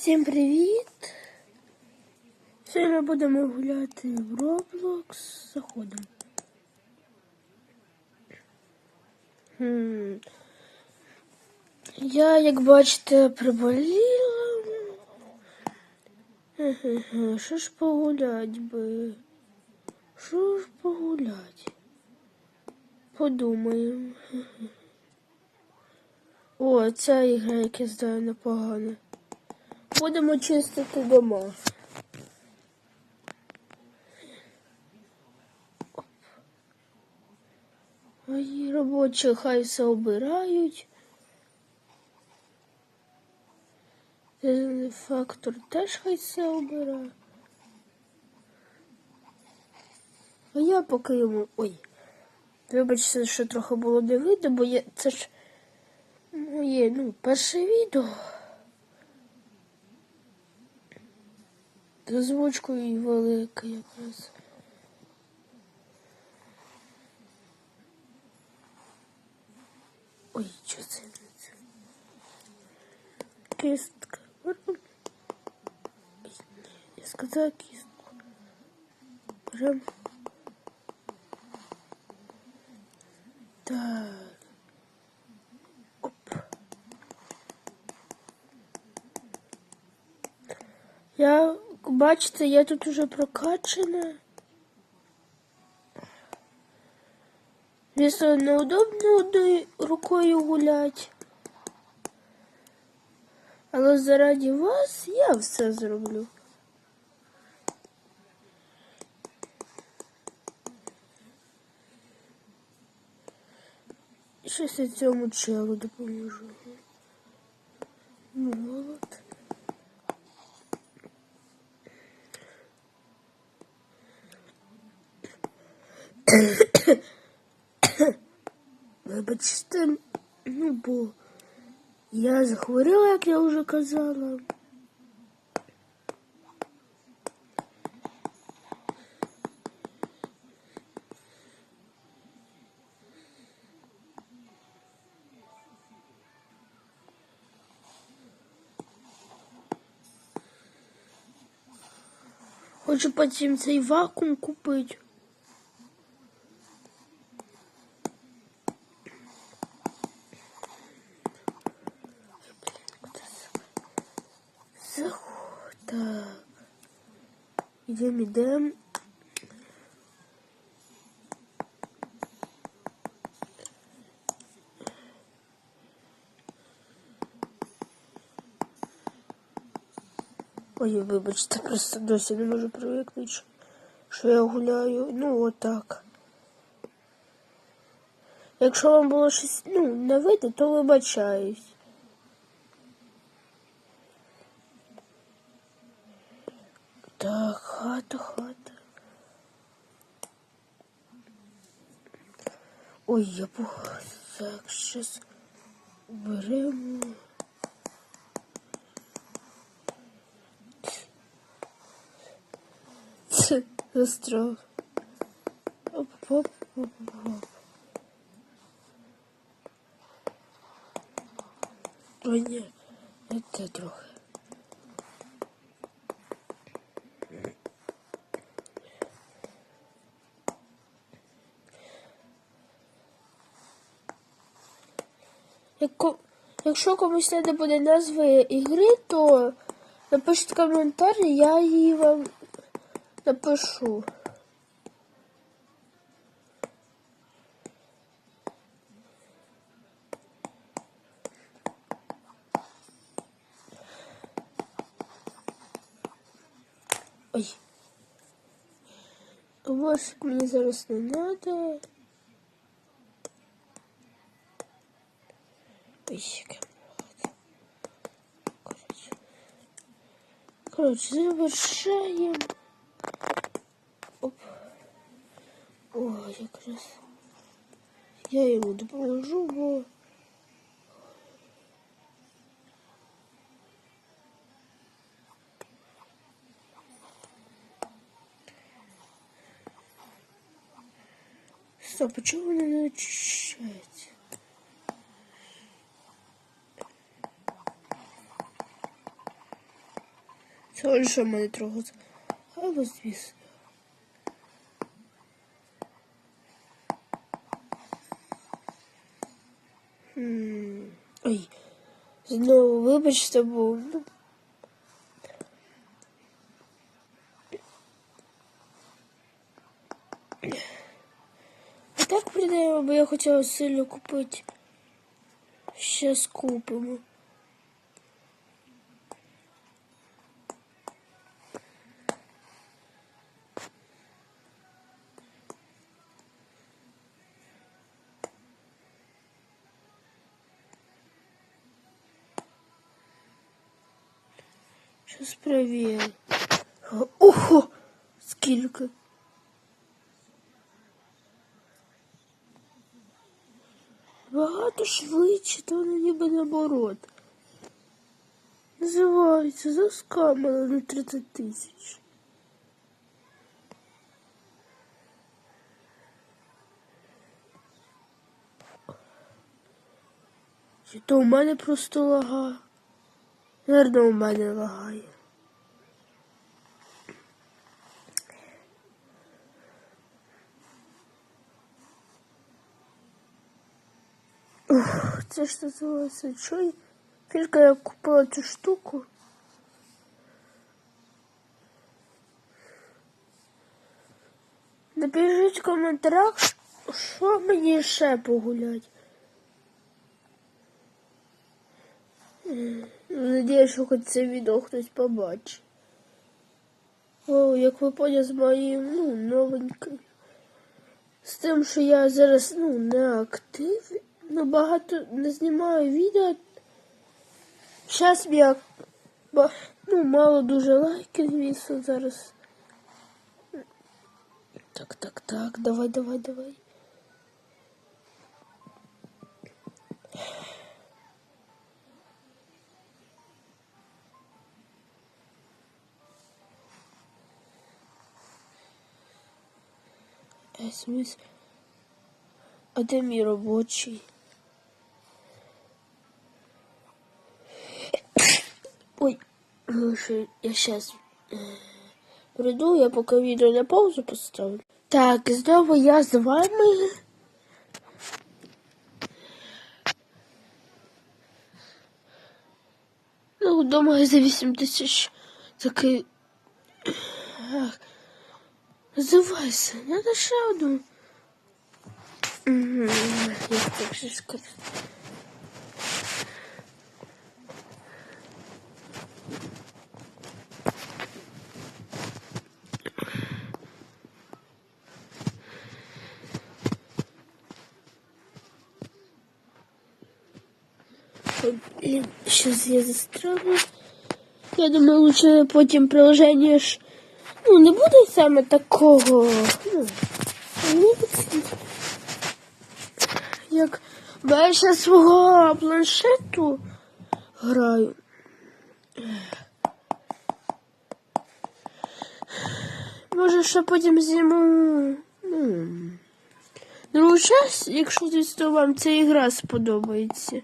Всім привіт! Сьогодні будемо гуляти в Roblox. Заходимо. Я, як бачите, приболіла. Що ж погулять би? Що ж погулять? Подумаємо. О, ця ігра, як я знаю, непогана. Будемо чистити дома. Мої робочі хай все обирають. Фактор теж хай все обирає. А я поки йому. Ой. Вибачте, що трохи було не видно, бо я... це ж моє ну, перше відео. З озвучкою велика якраз. Ой, що це? Кістка. Я сказала кістку. Прям. Так. Я, бачите, я тут уже прокачана. Звісно, неудобно одною рукою гулять. Але заради вас я все зроблю. Щось я цьому челу допоможу. Вибачте, ну бо я захворіла, як я вже казала. Хочу потім цей вакуум купити. Заход. Так. Ідемо, ідемо. Ой, вибачте, просто досі не можу привикнути, що я гуляю. Ну, отак. Якщо вам було щось ну, не видно, то вибачаюсь. Так, хата, хата. Ой, я по... Так, щас беремо. Застряв. Оп, оп, оп, оп. О, ні, це трохи. Якщо комусь не буде назви ігри, то напишіть коментар, я її вам напишу. Ой. Может, мені зараз не надо. Ой, Коротше, завершаємо. Оп. О, якраз. Я йому допоможу, бо... Стоп, а чого вона не очищається? Це що мене трохи. Але звісно. Ой, знову вибачте, бо ну, так продаємо, бо я хотіла сильно купити. Щас купимо. Щас перевірю. Ого! Скільки? Багато швидше, то не ніби наоборот. Називається заскамили на 30 тисяч. Чи то у мене просто лагає? Наверно, у мене лагає. Ух, це ж називається чой? Тільки я купила цю штуку. Напишіть в коментарях, що мені ще погулять. Надіюсь, що хоч це відео хтось побачить. О, як ви поняли, з моїм, ну, новеньким. З тим, що я зараз, ну, не актив, ну, багато не знімаю відео. Зараз я, ну, мало дуже лайків, звісно, зараз. Так, так, так, давай, давай, давай. Е, смис- А де мій робочий? Ой, я сейчас приду, я поки відео на паузу поставлю. Так, знову я з вами. Ну, думаю, за 8 тисяч такий. Ах, називайся, надо ще одну. Угу, як так же сказати. Блин, сейчас я застряну. Я думаю, лучше потім приложення ж. Ну, не буде саме такого. Ну, як я ще свого планшету граю. Може, ще потім зніму. Ну, час, якщо звісно вам ця ігра сподобається.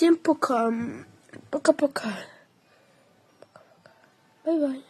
Всем пока. Пока-пока. Бай-бай.